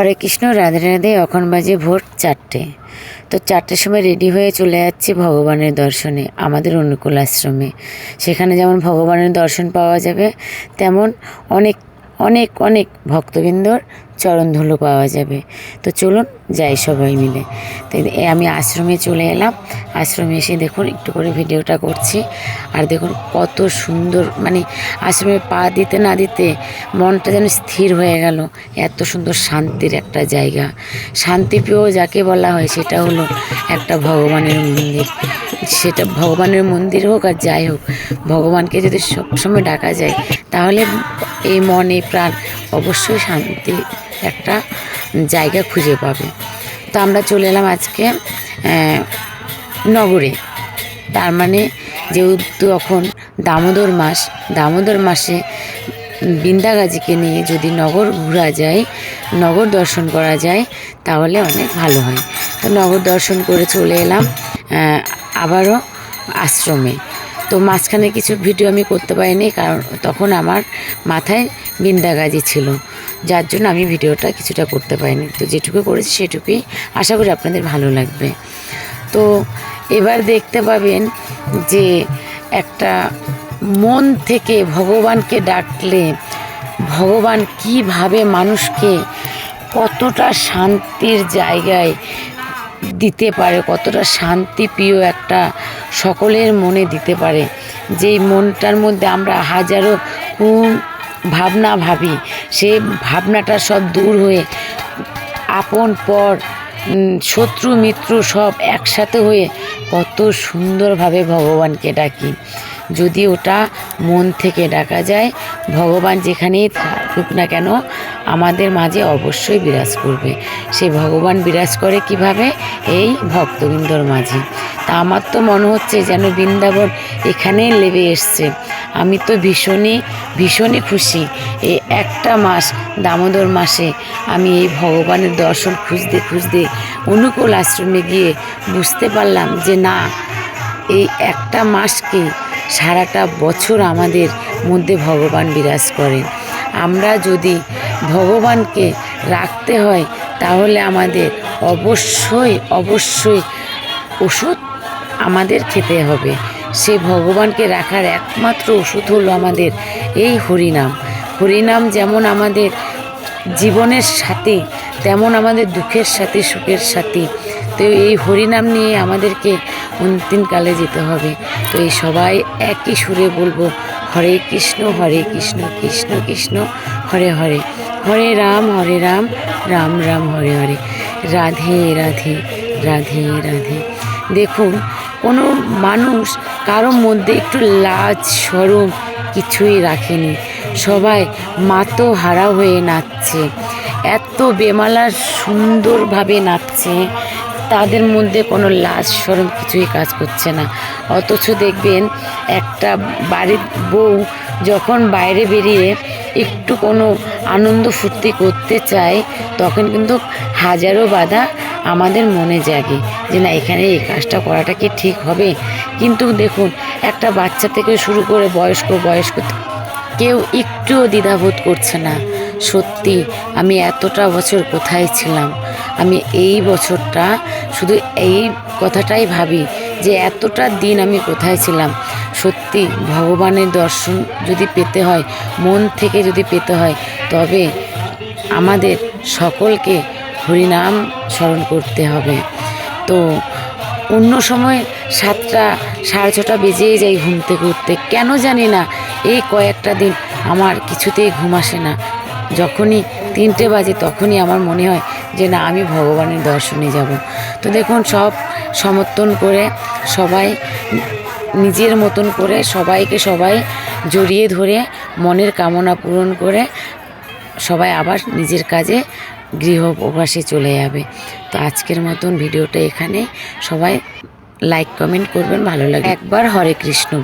হরে কৃষ্ণ, রাধে রাধে, এখন বাজে ভোর চারটে। তো চারটের সময় রেডি হয়ে চলে যাচ্ছি ভগবানের দর্শনে, আমাদের অনুকূল আশ্রমে। সেখানে যেমন ভগবানের দর্শন পাওয়া যাবে, তেমন অনেক অনেক অনেক ভক্তবৃন্দর চরণধুলো পাওয়া যাবে। তো চলুন যাই সবাই মিলে। তো আমি আশ্রমে চলে এলাম। আশ্রমে এসে দেখুন, একটু করে ভিডিওটা করছি। আর দেখুন কত সুন্দর মানে আশ্রমে পা দিতে না দিতে মনটা যেন স্থির হয়ে গেল। এত সুন্দর শান্তির একটা জায়গা। শান্তিপ্রিয় যাকে বলা হয় সেটা হলো একটা ভগবানের মন্দির। সেটা ভগবানের মন্দির হোক আর যাই হোক, ভগবানকে যদি সবসময় ডাকা যায়, তাহলে এই মন এই প্রাণ অবশ্যই শান্তি একটা জায়গা খুঁজে পাবে। তো আমরা চলে এলাম আজকে নগরে। তার মানে যেহেতু এখন দামোদর মাস, দামোদর মাসে বৃন্দাগাজিকে নিয়ে যদি নগর ঘোরা যায়, নগর দর্শন করা যায়, তাহলে অনেক ভালো হয়। তো নগর দর্শন করে চলে এলাম আবারও আশ্রমে। তো মাঝখানে কিছু ভিডিও আমি করতে পারিনি কারণ তখন আমার মাথায় বিন্দাগাজি ছিল। যার জন্য আমি ভিডিওটা কিছুটা করতে পারিনি। তো যেটুকু করেছি সেটুকুই আশা করি আপনাদের ভালো লাগবে। তো এবার দেখতে পাবেন যে একটা মন থেকে ভগবানকে ডাকলে ভগবান কীভাবে মানুষকে কতটা শান্তির জায়গায় দিতে পারে, কতটা শান্তি প্রিয় একটা সকলের মনে দিতে পারে। যেই মনটার মধ্যে আমরা হাজারো ভাবনা ভাবি, সে ভাবনাটা সব দূর হয়ে, আপন পর শত্রু মিত্র সব একসাথে হয়ে কত সুন্দরভাবে ভগবানকে ডাকি। যদি ওটা মন থেকে ডাকা যায়, ভগবান যেখানেই থাকুক না কেন, আমাদের মাঝে অবশ্যই বিরাজ করবে। সে ভগবান বিরাজ করে কীভাবে? এই ভক্তবৃন্দর মাঝে। তা আমার তো মনে হচ্ছে যেন বৃন্দাবন এখানেই লেবে এসছে। আমি তো ভীষণই ভীষণই খুশি এই একটা মাস, দামোদর মাসে আমি এই ভগবানের দর্শন খুঁজতে খুঁজতে অনুকূল আশ্রমে গিয়ে বুঝতে পারলাম যে না, এই একটা মাসকে সারাটা বছর আমাদের মধ্যে ভগবান বিরাজ করেন। আমরা যদি ভগবানকে রাখতে হয়, তাহলে আমাদের অবশ্যই অবশ্যই ওষুধ আমাদের খেতে হবে। সে ভগবানকে রাখার একমাত্র ওষুধ হলো আমাদের এই হরিনাম। হরিনাম যেমন আমাদের জীবনের সাথে, তেমন আমাদের দুঃখের সাথে, সুখের সাথে। তো এই হরিনাম নিয়ে আমাদেরকে অন্তিমকালে যেতে হবে। তো এই সবাই একই সুরে বলব, হরে কৃষ্ণ হরে কৃষ্ণ কৃষ্ণ কৃষ্ণ, হরে হরে। হরে রাম হরে রাম রাম রাম, হরে হরে। রাধে রাধে রাধে রাধে। দেখুন, কোনো মানুষ কারোর মধ্যে একটু লাজ, সরম কিছুই রাখেনি। সবাই মাতো হারা হয়ে নাচছে। এত বেমালা সুন্দরভাবে নাচছে। তাদের মধ্যে কোনো লাজ সরম কিছুই কাজ করছে না। অথচ দেখবেন একটা বাড়ির বউ যখন বাইরে বেরিয়ে একটু কোনো আনন্দ ফুর্তি করতে চায়, তখন কিন্তু হাজারো বাধা আমাদের মনে জাগে যে না, এখানে এই কাজটা করাটা কি ঠিক হবে? কিন্তু দেখুন, একটা বাচ্চা থেকে শুরু করে বয়স্ক বয়স্ক কেউ একটুও দ্বিধাবোধ করছে না। সত্যি, আমি এতটা বছর কোথায় ছিলাম? আমি এই বছরটা শুধু এই কথাটাই ভাবি যে এতটা দিন আমি কোথায় ছিলাম। সত্যি, ভগবানের দর্শন যদি পেতে হয়, মন থেকে যদি পেতে হয়, তবে আমাদের সকলকে হরিনাম স্মরণ করতে হবে। তো অন্য সময় সাতটা, সাড়ে ছটা বেজেই যাই ঘুম থেকে উঠতে। কেন জানি না, এই কয়েকটা দিন আমার কিছুতেই ঘুম আসে না। যখনই তিনটে বাজে তখনই আমার মনে হয় যে না, আমি ভগবানের দর্শনে যাব। তো দেখুন, সব সমর্থন করে সবাই, নিজের মতন করে সবাইকে সবাই জড়িয়ে ধরে মনের কামনা পূরণ করে সবাই আবার নিজের কাজে গৃহ প্রবাসে চলে যাবে। তো আজকের মতন ভিডিওটা এখানে। সবাই লাইক কমেন্ট করবেন, ভালো লাগে একবার হরে কৃষ্ণ।